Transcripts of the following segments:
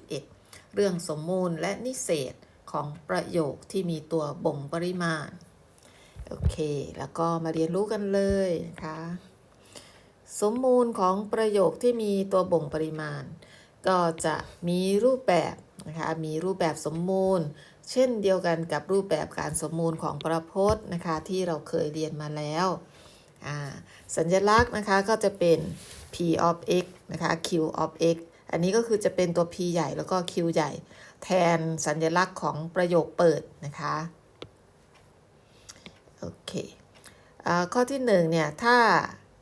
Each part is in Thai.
2.11 เรื่องสมมูลและนิเศษของประโยคที่มีตัวบ่งปริมาณ โอเค แล้วก็มาเรียนรู้กันเลยนะคะสมมูลของประโยคที่มีตัวบ่งปริมาณ ก็จะมีรูปแบบนะคะมีรูปแบบสมมูล เช่นเดียวกันกับรูปแบบการสมมูลของประพจน์นะคะที่เราเคยเรียนมาแล้วสัญลักษณ์นะคะก็จะเป็น p of x นะคะ q of x อันนี้ก็คือจะเป็นตัว p ใหญ่แล้วก็ q ใหญ่ แทนสัญลักษณ์ของประโยคเปิดนะคะ โอเคอข้อที่หนึ่งเนี่ย ถ้า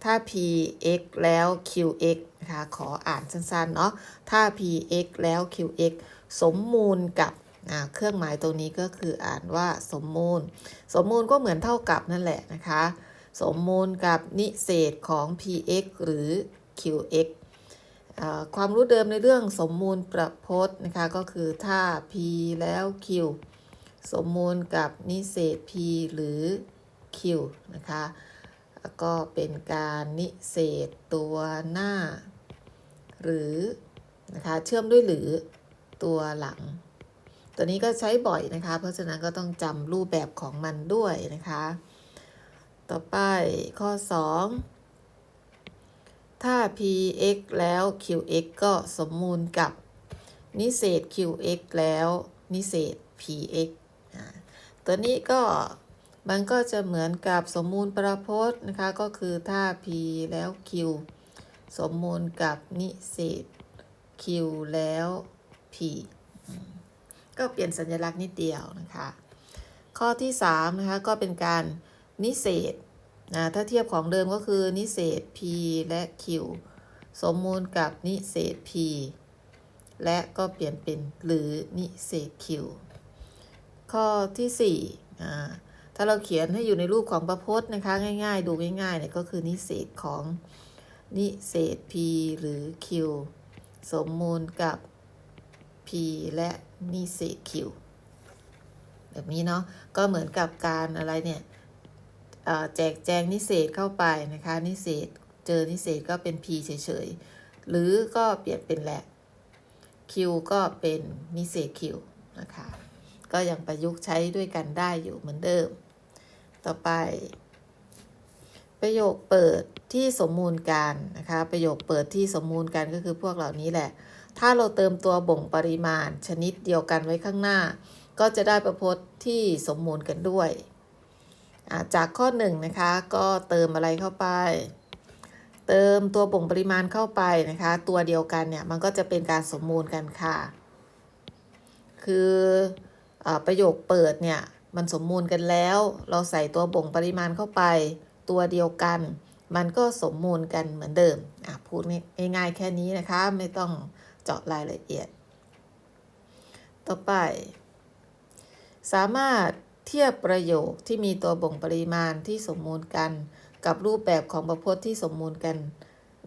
ถ้า px แล้ว qx นะคะ ขออ่านสั้นๆ เนาะ ถ้า px แล้ว qx สมมูลกับเครื่องหมายตรงนี้ก็คืออ่านว่าสมมูล สมมูลก็เหมือนเท่ากับนั่นแหละนะคะ สมมูลกับนิเศษของ px หรือ qx ความรู้เดิมในเรื่องสมมูลประพจน์นะคะก็คือถ้า p แล้ว q สมมูลกับนิเศษ p หรือ q นะคะก็เป็นการนิเศษตัวหน้า หรือนะคะเชื่อมด้วยหรือตัวหลัง ตัวนี้ก็ใช้บ่อยนะคะ เพราะฉะนั้นก็ต้องจำรูปแบบของมันด้วยนะคะ ต่อไปข้อ 2 ถ้า px แล้ว qx ก็สมมูลกับ นิเศษ qx แล้ว นิเศษ px ตัวนี้ก็มันก็จะเหมือนกับสมมูลประพจน์นะคะ ก็คือถ้า p แล้ว q สมมูลกับนิเศษ q แล้ว p ก็เปลี่ยนสัญลักษณ์นิดเดียวนะคะ ข้อที่3นะคะก็เป็นการนิเศษ นะถ้าเทียบของเดิมก็คือนิเศษ p และ q สมมูลกับนิเศษ p และก็เปลี่ยนเป็นหรือนิเศษ q ข้อที่4อ่าถ้าเราเขียนให้อยู่ในรูปของประพจน์นะคะ ง่าย ๆ ดูง่ายๆเนี่ยก็คือนิเศษของนิเศษ p หรือ q สมมูลกับ p และนิเศษ q แบบนี้เนาะก็เหมือนกับการอะไรเนี่ย แจกแจงนิเศษเข้าไปนะคะ นิเศษเจอนิเศษก็เป็น p เฉยๆ หรือก็เปลี่ยนเป็นแหละ q ก็เป็นนิเศษ q นะคะ ก็ยังประยุกต์ใช้ด้วยกันได้อยู่เหมือนเดิม ต่อไป ประโยคเปิดที่สมมูลกันนะคะ ประโยคเปิดที่สมมูลกันก็คือพวกเหล่านี้แหละ ถ้าเราเติมตัวบ่งปริมาณชนิดเดียวกันไว้ข้างหน้า ก็จะได้ประพจน์ที่สมมูลกันด้วย จากข้อ1นงนะคะก็เติมอะไรเข้าไป เติมตัวบ่งปริมาณเข้าไปนะคะ ตัวเดียวกันเนี่ยมันก็จะเป็นการสมมูลกันค่ะ คืออาประโยคเปิดเนี่ยมันสมมูลกันแล้ว เราใส่ตัวบ่งปริมาณเข้าไป ตัวเดียวกัน มันก็สมมูลกันเหมือนเดิมอะพูดง่ายๆแค่นี้นะคะ ไม่ต้องเจาะรายละเอียด ต่อไป สามารถ เทียบประโยคที่มีตัวบ่งปริมาณที่สมมูลกัน กับรูปแบบของประพจน์ที่สมมูลกัน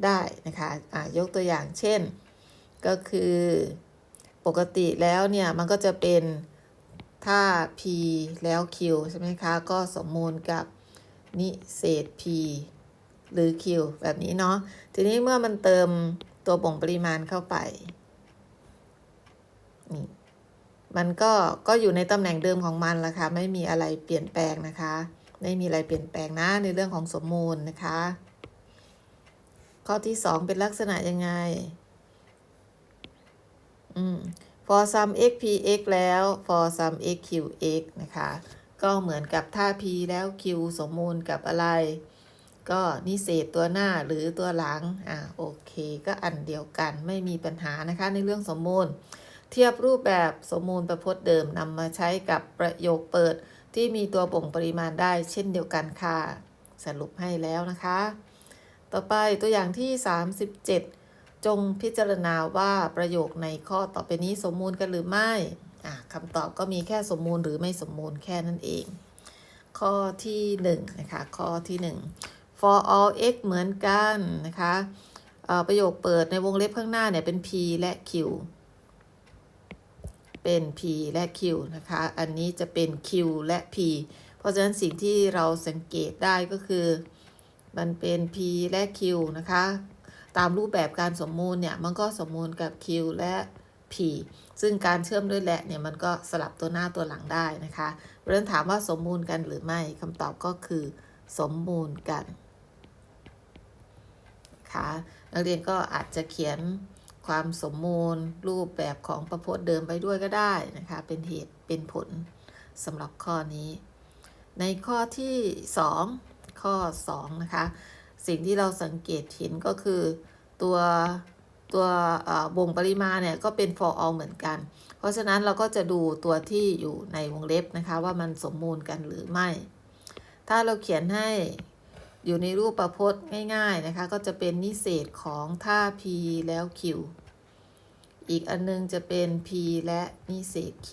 ได้นะคะะยกตัวอย่างเช่น ก็คือปกติแล้วเนี่ยมันก็จะเป็นถ้า p แล้ว q ใช่ไหมคะ ก็สมมูลกับนิเศษ p หรือ q แบบนี้เนาะ ทีนี้เมื่อมันเติมตัวบ่งปริมาณเข้าไป นี่ มันก็ก็อยู่ในตำแหน่งเดิมของมันละค่ะไม่มีอะไรเปลี่ยนแปลงนะคะ ไม่มีอะไรเปลี่ยนแปลงนะในเรื่องของสมมูลนะคะ ข้อที่ 2 เป็นลักษณะยังไง อืม for sum x p x แล้ว for sum x q x นะคะ ก็เหมือนกับถ้า p แล้ว q สมมูลกับอะไร ก็นิเศษตัวหน้าหรือตัวหลัง อ่าโอเค ก็อันเดียวกันไม่มีปัญหานะคะในเรื่องสมมูล เทียบรูปแบบสมมูลประพจน์เดิมนำมาใช้กับประโยคเปิด ที่มีตัวบ่งปริมาณได้เช่นเดียวกันค่ะ สรุปให้แล้วนะคะ ต่อไปตัวอย่างที่ 37 จงพิจารณาว่าประโยคในข้อต่อไปนี้สมมูลกันหรือไม่คำตอบก็มีแค่สมมูลหรือไม่สมมูลแค่นั้นเอง ข้อที่1นะคะข้อที่ 1 for all x เหมือนกันนะคะประโยคเปิดในวงเล็บข้างหน้าเนี่ยเป็น p และ q เป็น p และ q นะคะ อันนี้จะเป็น q และ p เพราะฉะนั้นสิ่งที่เราสังเกตได้ก็คือ มันเป็น p และ q นะคะ ตามรูปแบบการสมมูลเนี่ย มันก็สมมูลกับ q และ p ซึ่งการเชื่อมด้วยและเนี่ยมันก็สลับตัวหน้าตัวหลังได้นะคะเพราะฉะนั้นถามว่าสมมูลกันหรือไม่คำตอบก็คือสมมูลกันนะคะนักเรียนก็อาจจะเขียน ความสมมูลรูปแบบของประพจน์เดิมไปด้วยก็ได้นะคะ เป็นเหตุเป็นผลสำหรับข้อนี้ ในข้อที่ 2 ข้อ 2 นะคะ สิ่งที่เราสังเกตเห็นก็คือตัวตัวบ่งปริมาณเนี่ยก็เป็น for all เหมือนกัน เพราะฉะนั้นเราก็จะดูตัวที่อยู่ในวงเล็บนะคะ ว่ามันสมมูลกันหรือไม่ ถ้าเราเขียนให้ อยู่ในรูปประพจน์ง่ายๆนะคะ ก็จะเป็นนิเศษของท่า p แล้ว q อีกอันนึงจะเป็น p และนิเศษ q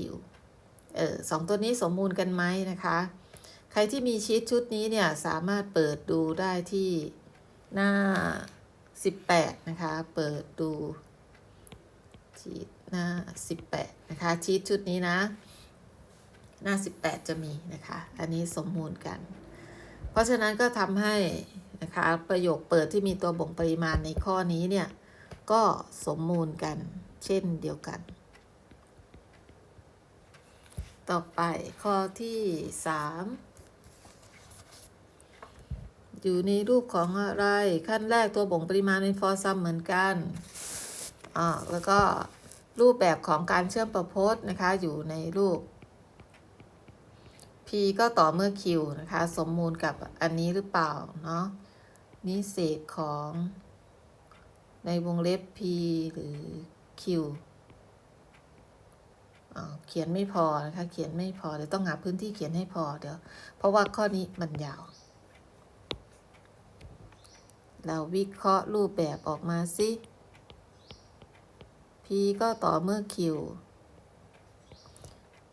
เออสองตัวนี้สมมูลกันไหมนะคะ ใครที่มีชีตชุดนี้เนี่ย สามารถเปิดดูได้ที่หน้า 18 นะคะ เปิดดูชีตหน้า 18 นะคะ ชีตชุดนี้นะ หน้า 18 จะมีนะคะ อันนี้สมมูลกัน เพราะฉะนั้นก็ทำให้นะคะประโยคเปิดที่มีตัวบ่งปริมาณในข้อนี้เนี่ย ก็สมมูลกันเช่นเดียวกัน ต่อไปข้อที่3อยู่ในรูปของอะไร ขั้นแรกตัวบ่งปริมาณเป็น for sum เหมือนกันอ่าแล้วก็รูปแบบของการเชื่อมประพจน์นะคะ อยู่ในรูป ก็ต่อเมื่อ q นะคะ สมมูลกับอันนี้หรือเปล่า เนาะนิเศษของในวงเล็บ p หรือ q อ่าเขียนไม่พอนะคะ เขียนไม่พอ เดี๋ยวต้องหาพื้นที่เขียนให้พอเดี๋ยว เพราะว่าข้อนี้มันยาว เราวิเคราะห์รูปแบบออกมาสิ p ก็ต่อเมื่อ q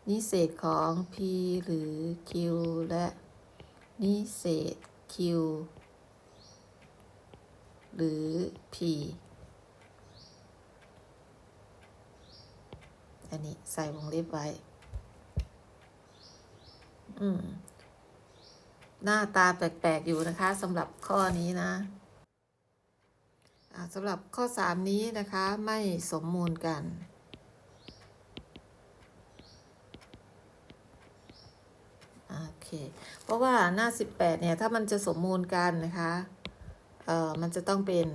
นิเศษของ p หรือ q และ นิเศษ q หรือ p อันนี้ใส่วงเล็บไว้ อืม หน้าตาแปลก ๆ อยู่นะคะสำหรับข้อนี้นะสำหรับข้อ 3 นี้นะคะไม่สมมูลกัน โอ เค เพราะว่าหน้า 18 เนี่ย ถ้ามันจะสมมูลกันนะคะ เอ่อ มันจะต้องเป็น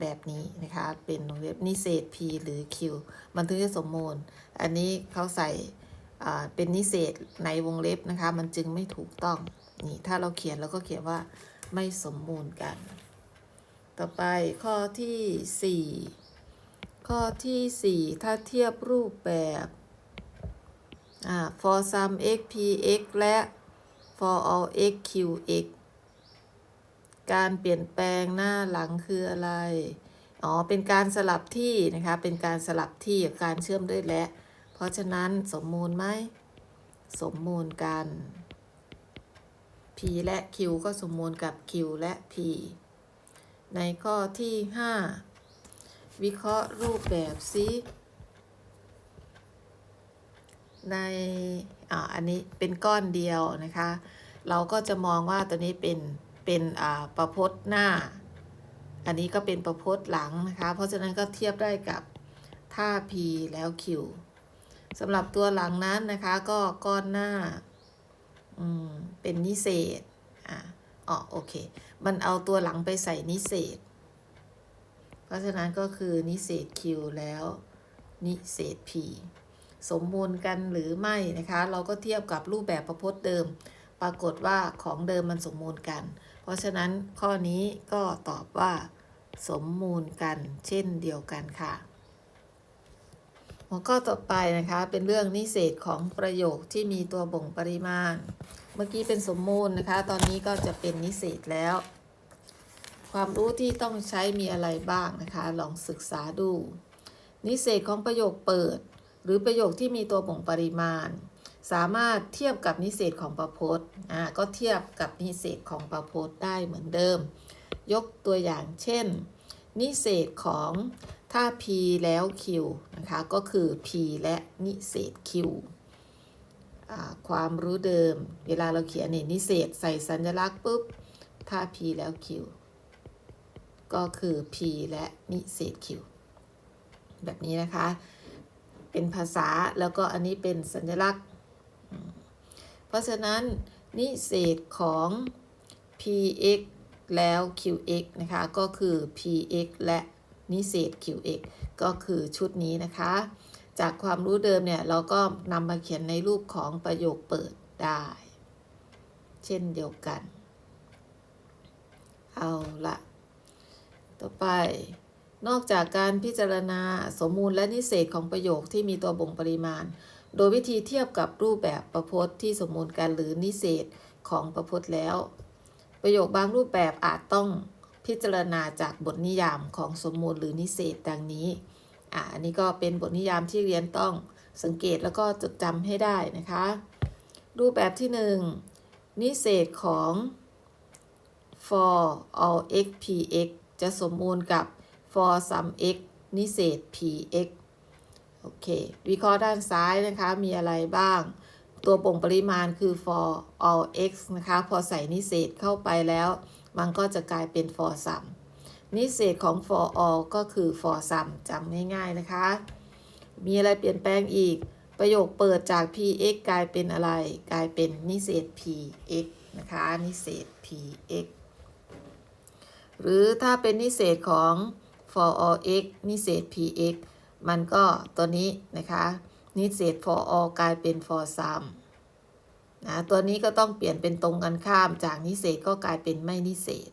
แบบนี้นะคะ เป็นวงเล็บนิเศษ p หรือ q มันถึงจะสมมูล อันนี้เขาใส่อ่าเป็นนิเศษในวงเล็บนะคะ มันจึงไม่ถูกต้อง นี่ ถ้าเราเขียนเราก็เขียนว่าไม่สมมูลกัน ต่อไปข้อที่ 4 ข้อที่ 4 ถ้าเทียบรูปแบบอ่า for sum x p x และ for all x q x การเปลี่ยนแปลงหน้าหลังคืออะไร อ๋อ เป็นการสลับที่นะคะ เป็นการสลับที่กับการเชื่อมด้วยและ เพราะฉะนั้นสมมูลไหม สมมูลกัน p และ q ก็สมมูลกับ q และ p ในข้อที่ 5 วิเคราะห์รูปแบบซิ ในอ่าอันนี้เป็นก้อนเดียวนะคะ เราก็จะมองว่าตัวนี้เป็นเป็นอ่าประพจน์หน้า อันนี้ก็เป็นประพจน์หลังนะคะ เพราะฉะนั้นก็เทียบได้กับท่า p แล้ว q สำหรับตัวหลังนั้นนะคะ ก็ก้อนหน้าอืมเป็นนิเศษอ่าอ๋อโอเค มันเอาตัวหลังไปใส่นิเศษ เพราะฉะนั้นก็คือนิเศษ q แล้วนิเศษ p สมมูลกันหรือไม่นะคะ เราก็เทียบกับรูปแบบประพจน์เดิม ปรากฏว่าของเดิมมันสมมูลกัน เพราะฉะนั้นข้อนี้ก็ตอบว่า สมมูลกันเช่นเดียวกันค่ะหัวข้อต่อไปนะคะเป็นเรื่องนิเศษของประโยคที่มีตัวบ่งปริมาณ เมื่อกี้เป็นสมมูลนะคะ ตอนนี้ก็จะเป็นนิเศษแล้ว ความรู้ที่ต้องใช้มีอะไรบ้างนะคะ ลองศึกษาดู นิเศษของประโยคเปิด หรือประโยคที่มีตัวบ่งปริมาณ สามารถเทียบกับนิเศษของประพจน์อ่าก็เทียบกับนิเศษของประพจน์ได้เหมือนเดิม ยกตัวอย่างเช่น นิเศษของถ้า p แล้ว q นะคะก็คือ p และนิเศษ q ความรู้เดิม เวลาเราเขียนเนี่ยนิเศษใส่สัญลักษณ์ปุ๊บ ถ้า p แล้ว q ก็คือ p และนิเศษ q แบบนี้นะคะ เป็นภาษาแล้วก็อันนี้เป็นสัญลักษณ์ เพราะฉะนั้นนิเศษของ px แล้ว qx นะคะ ก็คือ px และนิเศษ qx ก็คือชุดนี้นะคะ จากความรู้เดิมเนี่ย เราก็นำมาเขียนในรูปของประโยคเปิดได้ เช่นเดียวกัน เอาละต่อไป นอกจากการพิจารณาสมมูลและนิเศษของประโยคที่มีตัวบ่งปริมาณ โดยวิธีเทียบกับรูปแบบประพจน์ที่สมมูลกันหรือนิเศษของประพจน์แล้ว ประโยคบางรูปแบบอาจต้องพิจารณาจากบทนิยามของสมมูลหรือนิเศษดังนี้อ่าอันนี้ก็เป็นบทนิยามที่เรียนต้องสังเกตแล้วก็จดจำให้ได้นะคะ รูปแบบที่หนึ่งนิเศษของ for all x px จะสมมูลกับ for sum x นิเศษ px โอเค วิเคราะห์ด้านซ้ายนะคะ มีอะไรบ้าง ตัวบ่งปริมาณคือ for all x นะคะ พอใส่นิเศษเข้าไปแล้ว มันก็จะกลายเป็น for sum นิเศษของ for all ก็คือ for sum จำง่ายๆนะคะ มีอะไรเปลี่ยนแปลงอีก ประโยคเปิดจาก px กลายเป็นอะไร กลายเป็นนิเศษ px นะคะ นิเศษ px หรือถ้าเป็นนิเศษของ for all x นิเศษ px มันก็ตัวนี้นะคะนิเศษ for all กลายเป็น for sum นะตัวนี้ก็ต้องเปลี่ยนเป็นตรงกันข้ามจากนิเศษก็กลายเป็นไม่นิเศษ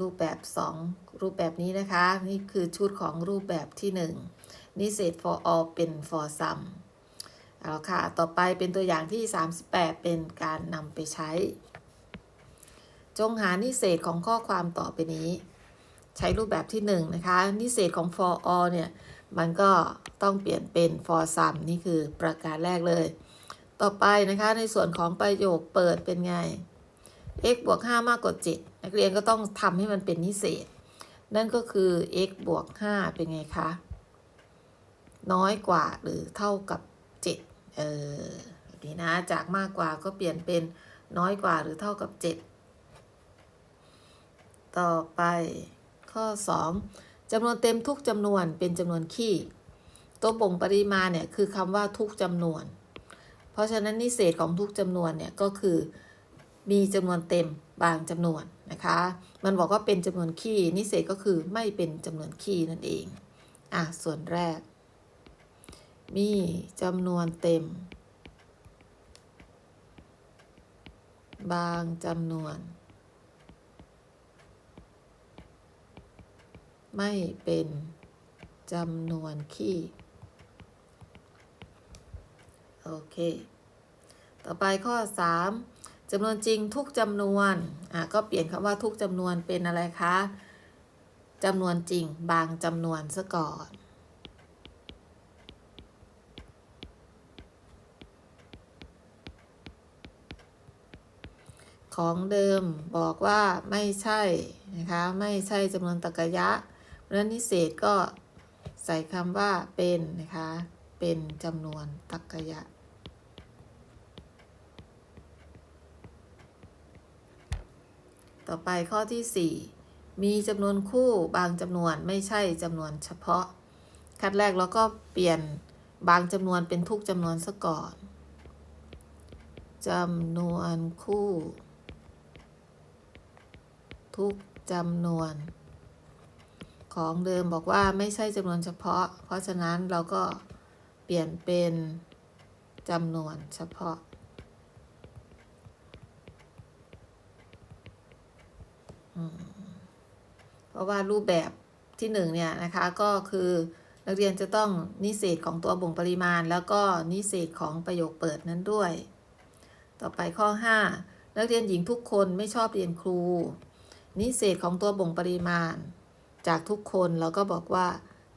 รูปแบบ 2 รูปแบบนี้นะคะ นี่คือชุดของรูปแบบที่ 1 นิเศษ for all เป็น for sum เอาละค่ะ ต่อไปเป็นตัวอย่างที่ 38 เป็นการนำไปใช้ จงหานิเศษของข้อความต่อไปนี้ ใช้รูปแบบที่1นนะคะนิเศษของ for all เนี่ย มันก็ต้องเปลี่ยนเป็น for sum นี่คือประการแรกเลย ต่อไปนะคะในส่วนของประโยคเปิดเป็นไง x บวก 5 มากกว่า 7 นักเรียนก็ต้องทำให้มันเป็นนิเศษ นั่นก็คือ x บวก 5 เป็นไงคะ น้อยกว่าหรือเท่ากับ 7 เออแบบนี้นะ จากมากกว่าก็เปลี่ยนเป็นน้อยกว่าหรือเท่ากับ 7 ต่อไป ข้อ 2จำนวนเต็มทุกจำนวนเป็นจำนวนคี่ตัวบ่งปริมาณเนี่ยคือคำว่าทุกจำนวน เพราะฉะนั้นนิเศษของทุกจำนวนเนี่ยก็คือมีจำนวนเต็มบางจำนวนนะคะ มันบอกว่าเป็นจำนวนคี่นิเศษก็คือไม่เป็นจำนวนคี่นั่นเอง อะส่วนแรก มีจำนวนเต็ม บางจำนวน ไม่เป็นจำนวนคี่โอเค ต่อไปข้อ 3จำนวนจริงทุกจำนวน อะ ก็เปลี่ยนคำว่าทุกจำนวนเป็นอะไรคะจำนวนจริงบางจำนวนซะก่อน ของเดิมบอกว่าไม่ใช่ นะคะ ไม่ใช่จำนวนตรรกะยะ เพราะนิเศษก็ใส่คำว่าเป็นนะคะ เป็นจำนวนตรรกะยะ ต่อไปข้อที่ 4 มีจำนวนคู่บางจำนวนไม่ใช่จำนวนเฉพาะ คัดแรกเราก็เปลี่ยนบางจำนวนเป็นทุกจำนวนซะก่อนจำนวนคู่ ทุกจำนวน ของเดิมบอกว่าไม่ใช่จำนวนเฉพาะ เพราะฉะนั้นเราก็เปลี่ยนเป็นจำนวนเฉพาะ เพราะว่ารูปแบบที่หนึ่งเนี่ยนะคะก็คือนักเรียนจะต้องนิเศษของตัวบ่งปริมาณ แล้วก็นิเศษของประโยคเปิดนั้นด้วย ต่อไปข้อ 5 นักเรียนหญิงทุกคนไม่ชอบเรียนครู นิเศษของตัวบ่งปริมาณ จากทุกคนเราก็บอกว่า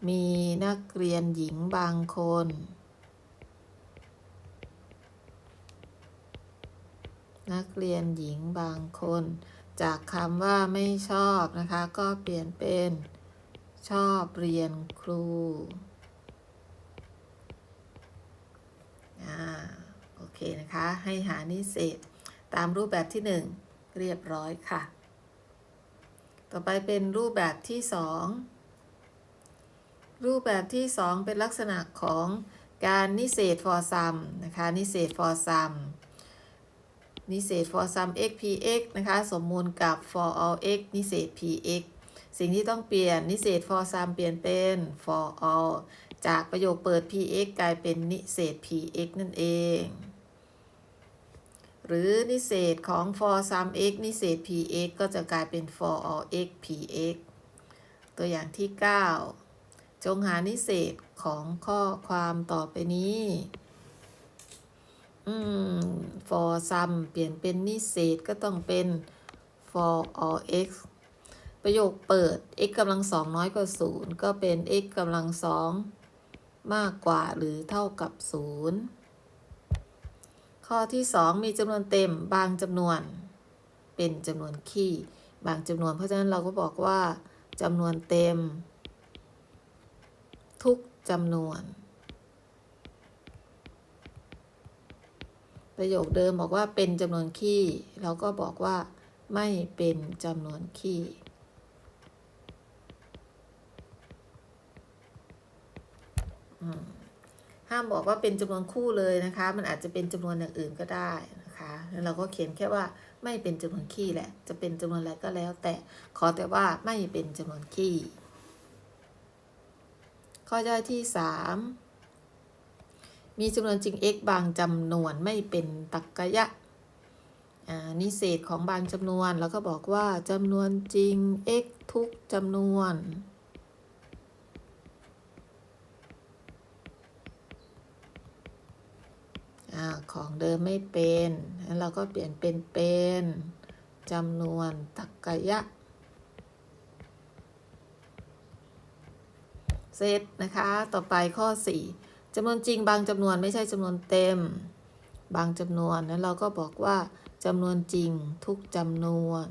มีนักเรียนหญิงบางคน นักเรียนหญิงบางคน จากคำว่าไม่ชอบนะคะ ก็เปลี่ยนเป็น ชอบเรียนครูอ่าโอเคนะคะ ให้หานิเศษตามรูปแบบที่ 1 เรียบร้อยค่ะ ต่อไปเป็นรูปแบบที่2รูปแบบที่2เป็นลักษณะของการนิเศษ for sum นะคะ นิเศษ for sum นิเศษ for sum x px นะคะ สมมูลกับ for all x นิเศษ px สิ่งที่ต้องเปลี่ยนนิเศษ for sum เปลี่ยนเป็น for all จากประโยคเปิด px กลายเป็นนิเศษ px นั่นเอง หรือนิเศษของ for sum x นิเศษ px ก็จะกลายเป็น for all x px ตัวอย่างที่ 9 จงหานิเศษของข้อความต่อไปนี้อืม for sum เปลี่ยนเป็นนิเศษก็ต้องเป็น for all x ประโยคเปิด x กำลังสองน้อยกว่า 0 ก็เป็น x กำลังสองมากกว่าหรือเท่ากับ 0 ข้อที่ 2 มีจำนวนเต็มบางจำนวนเป็นจำนวนคี่ บางจำนวน เพราะฉะนั้นเราก็บอกว่าจำนวนเต็ม ทุกจำนวน ประโยคเดิมบอกว่าเป็นจำนวนคี่ เราก็บอกว่าไม่เป็นจำนวนคี่อืม ห้ามบอกว่าเป็นจำนวนคู่เลยนะคะ มันอาจจะเป็นจำนวนอย่างอื่นก็ได้นะคะแล้วเราก็เขียนแค่ว่าไม่เป็นจำนวนคี่แหละ จะเป็นจำนวนอะไรก็แล้ว แต่ขอแต่ว่าไม่เป็นจำนวนคี่ข้อย่อยที่ 3 มีจำนวนจริง x บางจำนวนไม่เป็นตรรกะยะอ่านิเศษของบางจำนวน แล้วก็บอกว่าจำนวนจริง x ทุกจำนวน อของเดิมไม่เป็นแล้วเราก็เปลี่ยนเป็นเป็นจำนวนตรรกะยะ เซตนะคะ ต่อไปข้อ 4จำนวนจริงบางจำนวนไม่ใช่จำนวนเต็ม บางจำนวนนั้นเราก็บอกว่าจำนวนจริงทุกจำนวน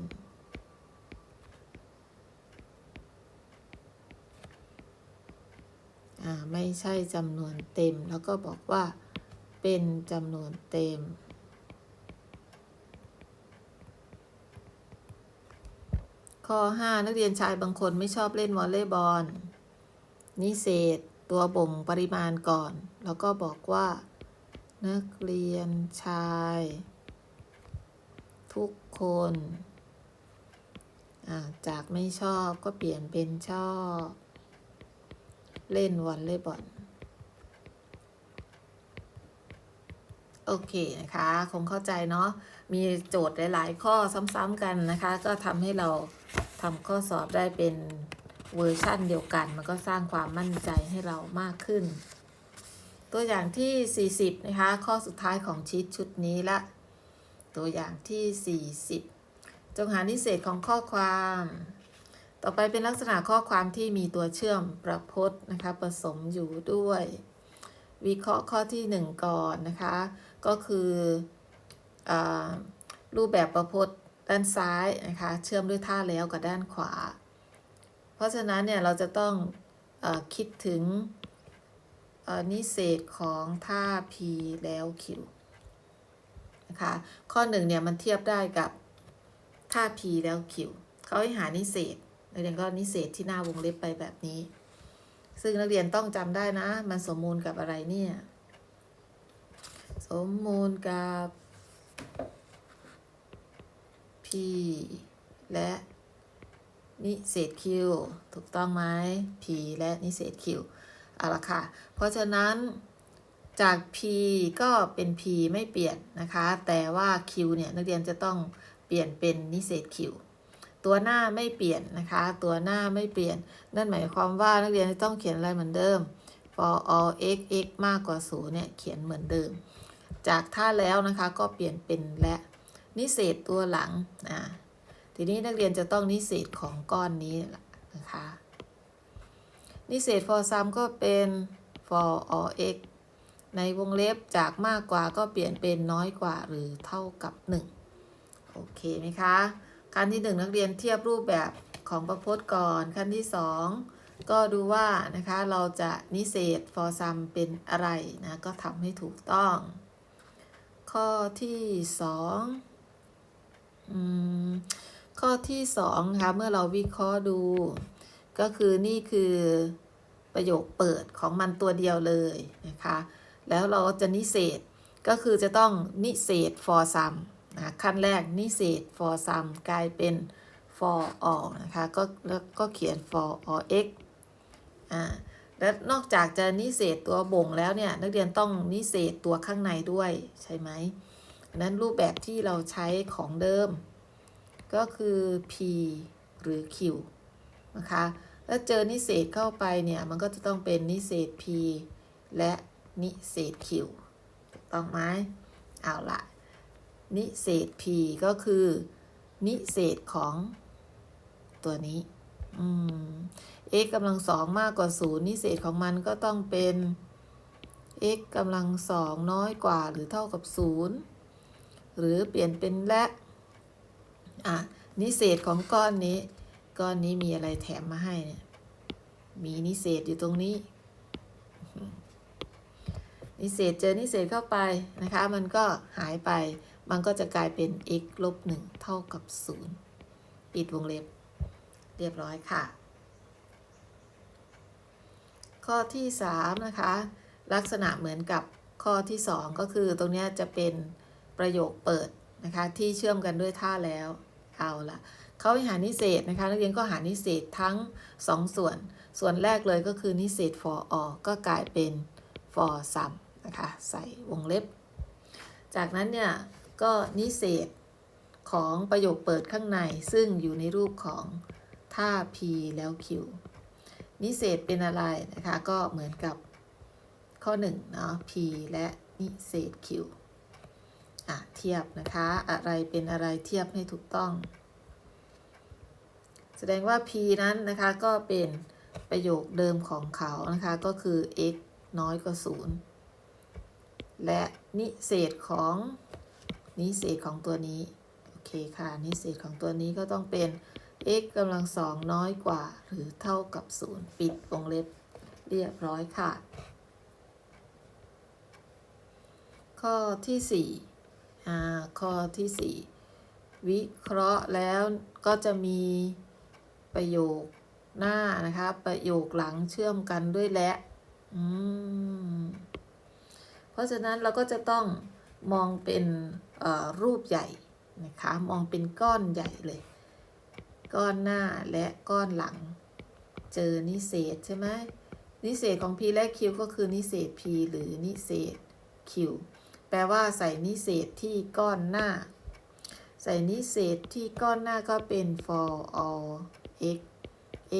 ไม่ใช่จำนวนเต็ม แล้วก็บอกว่า เป็นจำนวนเต็ม ข้อ 5 นักเรียนชายบางคนไม่ชอบเล่นวอลเลย์บอลนิเศษตัวบ่งปริมาณก่อน แล้วก็บอกว่า นักเรียนชาย ทุกคนาจากไม่ชอบก็เปลี่ยนเป็นชอบ เล่นวอลเลย์บอล โอเคนะคะ คงเข้าใจเนาะ มีโจทย์หลาย ๆ ข้อซ้ำๆกันนะคะ ก็ทำให้เราทำข้อสอบได้เป็นเวอร์ชั่นเดียวกัน มันก็สร้างความมั่นใจให้เรามากขึ้น ตัวอย่างที่ 40 นะคะ ข้อสุดท้ายของชีตชุดนี้ละ ตัวอย่างที่ 40 จงหานิเศษของข้อความ ต่อไปเป็นลักษณะข้อความที่มีตัวเชื่อมประพจน์นะคะ ผสมอยู่ด้วย วิเคราะห์ข้อที่ 1 ก่อนนะคะ ก็คืออรูปแบบประพจน์ด้านซ้ายนะคะเชื่อมด้วยท่าแล้วกับด้านขวา เพราะฉะนั้นเนี่ยเราจะต้องอคิดถึงนิเศษของท่า p แล้ว q นะคะข้อหนึ่งเนี่ยมันเทียบได้กับท่า p แล้ว q เขาให้หานิเศษนักเรียนก็นิเศษที่หน้าวงเล็บไปแบบนี้ ซึ่งนักเรียนต้องจำได้นะ มันสมมูลกับอะไรเนี่ย มมูลกับ p และนิเศษ q ถูกต้องไหม p และนิเศษ q เอาละค่ะ เพราะฉะนั้นจาก p ก็เป็น p ไม่เปลี่ยนนะคะ แต่ว่า q เนี่ยนักเรียนจะต้องเปลี่ยนเป็นนิเศษ q ตัวหน้าไม่เปลี่ยนนะคะ ตัวหน้าไม่เปลี่ยน นั่นหมายความว่านักเรียนจะต้องเขียนอะไรเหมือนเดิม for all x x มากกว่า0เนี่ยเขียนเหมือนเดิม จากท่าแล้วนะคะก็เปลี่ยนเป็นและนิเศษตัวหลังอ่าทีนี้นักเรียนจะต้องนิเศษของก้อนนี้นะคะนิเศษ for sum ก็เป็น for all x ในวงเล็บจากมากกว่าก็เปลี่ยนเป็นน้อยกว่าหรือเท่ากับ 1 โอเคไหมคะ ขั้นที่ 1 นักเรียนเทียบรูปแบบของประพจน์ก่อน ขั้นที่ 2 ก็ดูว่านะคะเราจะนิเศษ for sum เป็นอะไรนะก็ทำให้ถูกต้อง ข้อที่2อืมข้อที่2นะคะเมื่อเราวิเคราะห์ดู ก็คือนี่คือประโยคเปิดของมันตัวเดียวเลยนะคะ แล้วเราจะนิเศษก็คือจะต้องนิเศษ for sum นะขั้นแรกนิเศษ for sum กลายเป็น for all นะคะ ก็แล้วก็เขียน for all x อ่า และนอกจากจะนิเศษตัวบ่งแล้วเนี่ยนักเรียนต้องนิเศษตัวข้างในด้วยใช่ไหมนั้นรูปแบบที่เราใช้ของเดิม ก็คือ p หรือ q นะคะแล้วเจอนิเศษเข้าไปเนี่ยมันก็จะต้องเป็นนิเศษ p และนิเศษ q ถูกต้องไหมเอาละนิเศษ p ก็คือ นิเศษของตัวนี้ x กำลังสองมากกว่าศูนย์นิเศษของมันก็ต้องเป็น x กำลังสองน้อยกว่าหรือเท่ากับศูนย์หรือเปลี่ยนเป็นและอะนิเศษของก้อนนี้ ก้อนนี้มีอะไรแถมมาให้เนี่ยมีนิเศษอยู่ตรงนี้ นิเศษเจอนิเศษเข้าไปนะคะ มันก็หายไป มันก็จะกลายเป็น x ลบ1เท่ากับ 0 ปิดวงเล็บ เรียบร้อยค่ะ ข้อที่3นะคะลักษณะเหมือนกับข้อที่ 2 ก็คือตรงนี้จะเป็นประโยคเปิดนะคะที่เชื่อมกันด้วยท่าแล้วเอาละเขาให้หานิเศษนะคะนักเรียนก็หานิเศษทั้ง 2 ส่วน ส่วนแรกเลยก็คือนิเศษ for all ก็กลายเป็น for sum นะคะใส่วงเล็บ จากนั้นเนี่ยก็นิเศษของประโยคเปิดข้างในซึ่งอยู่ในรูปของท่า p แล้ว q นิเศษเป็นอะไรนะคะ ก็เหมือนกับข้อ1เนาะ p และนิเศษ q อะเทียบนะคะ อะไรเป็นอะไรเทียบให้ถูกต้อง แสดงว่า p นั้นนะคะก็เป็นประโยคเดิมของเขานะคะ ก็คือ x น้อยกว่า 0 และนิเศษของนิเศษของตัวนี้ โอเคค่ะ นิเศษของตัวนี้ก็ต้องเป็น x กำลังสองน้อยกว่า หรือเท่ากับ 0 ปิดวงเล็บเรียบร้อยค่ะ ข้อที่4อ่าข้อที่ 4 วิเคราะห์แล้วก็จะมีประโยคหน้านะคะ ประโยคหลังเชื่อมกันด้วยและ อืม เพราะฉะนั้นเราก็จะต้องมองเป็นรูปใหญ่นะคะ มองเป็นก้อนใหญ่เลย ก้อนหน้าและก้อนหลัง เจอนิเศษใช่ไหมนิเศษของ p และ q ก็คือนิเศษ p หรือนิเศษ q แปลว่าใส่นิเศษที่ก้อนหน้า ใส่นิเศษที่ก้อนหน้าก็เป็น for all x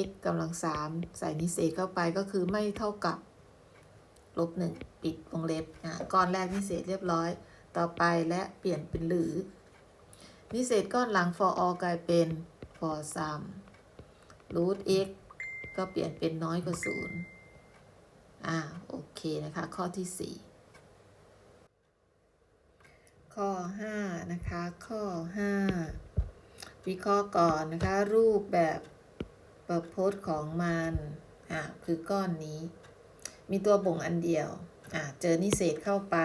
x กำลังสามใส่นิเศษเข้าไปก็คือไม่เท่ากับลบหนึ่งปิดวงเล็บอะก้อนแรกนิเศษเรียบร้อย ต่อไปและเปลี่ยนเป็นหรือ นิเศษก้อนหลัง for all กลายเป็น for sum root x ก็เปลี่ยนเป็นน้อยกว่าศูนย์อ่า โอเคนะคะ ข้อที่ 4 ข้อ 5 นะคะ ข้อ 5 วิเคราะห์ก่อนนะคะ รูปแบบประพจน์ของมัน อะคือก้อนนี้ มีตัวบ่งอันเดียว อะเจอนิเศษเข้าไป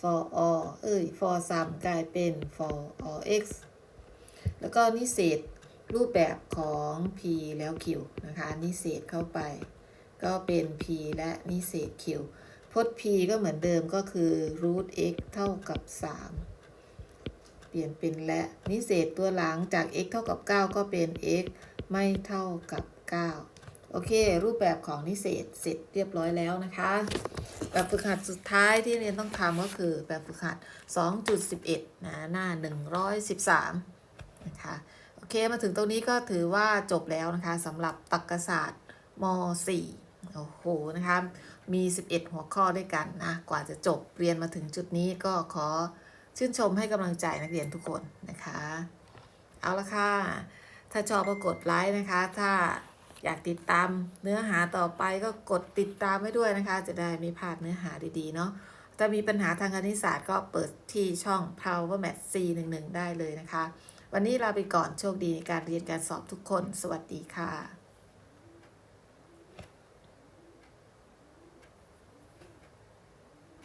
for all เอ้ย for sum กลายเป็น for all x แล้วก็นิเศษรูปแบบของ p แล้ว q นะคะนิเศษเข้าไป ก็เป็น p และนิเศษ q พจน์ p ก็เหมือนเดิมก็คือ root x เท่ากับ 3 เปลี่ยนเป็นและนิเศษตัวหลังจาก x เท่ากับ 9 ก็เป็น x ไม่เท่ากับ 9 โอเค รูปแบบของนิเศษเสร็จเรียบร้อยแล้วนะคะ แบบฝึกหัดสุดท้ายที่เรียนต้องทำก็คือแบบฝึกหัด 2.11 นะ หน้า 113 นะคะโอเคมาถึงตรงนี้ก็ถือว่าจบแล้วนะคะสำหรับตรรกศาสตร์ม .4 โอ้โหนะคะมี 11 หัวข้อด้วยกันนะกว่าจะจบเรียนมาถึงจุดนี้ก็ขอชื่นชมให้กำลังใจนักเรียนทุกคนนะคะ เอาละค่ะ ถ้าชอบก็กดไลค์นะคะ ถ้าอยากติดตามเนื้อหาต่อไปก็กดติดตามไว้ด้วยนะคะ จะได้ไม่พลาดเนื้อหาดีๆเนาะถ้ามีปัญหาทางคณิตศาสตร์ก็เปิดที่ช่อง Power Math C11 ได้เลยนะคะ วันนี้ลาไปก่อนโชคดีในการเรียนการสอบทุกคน สวัสดีค่ะ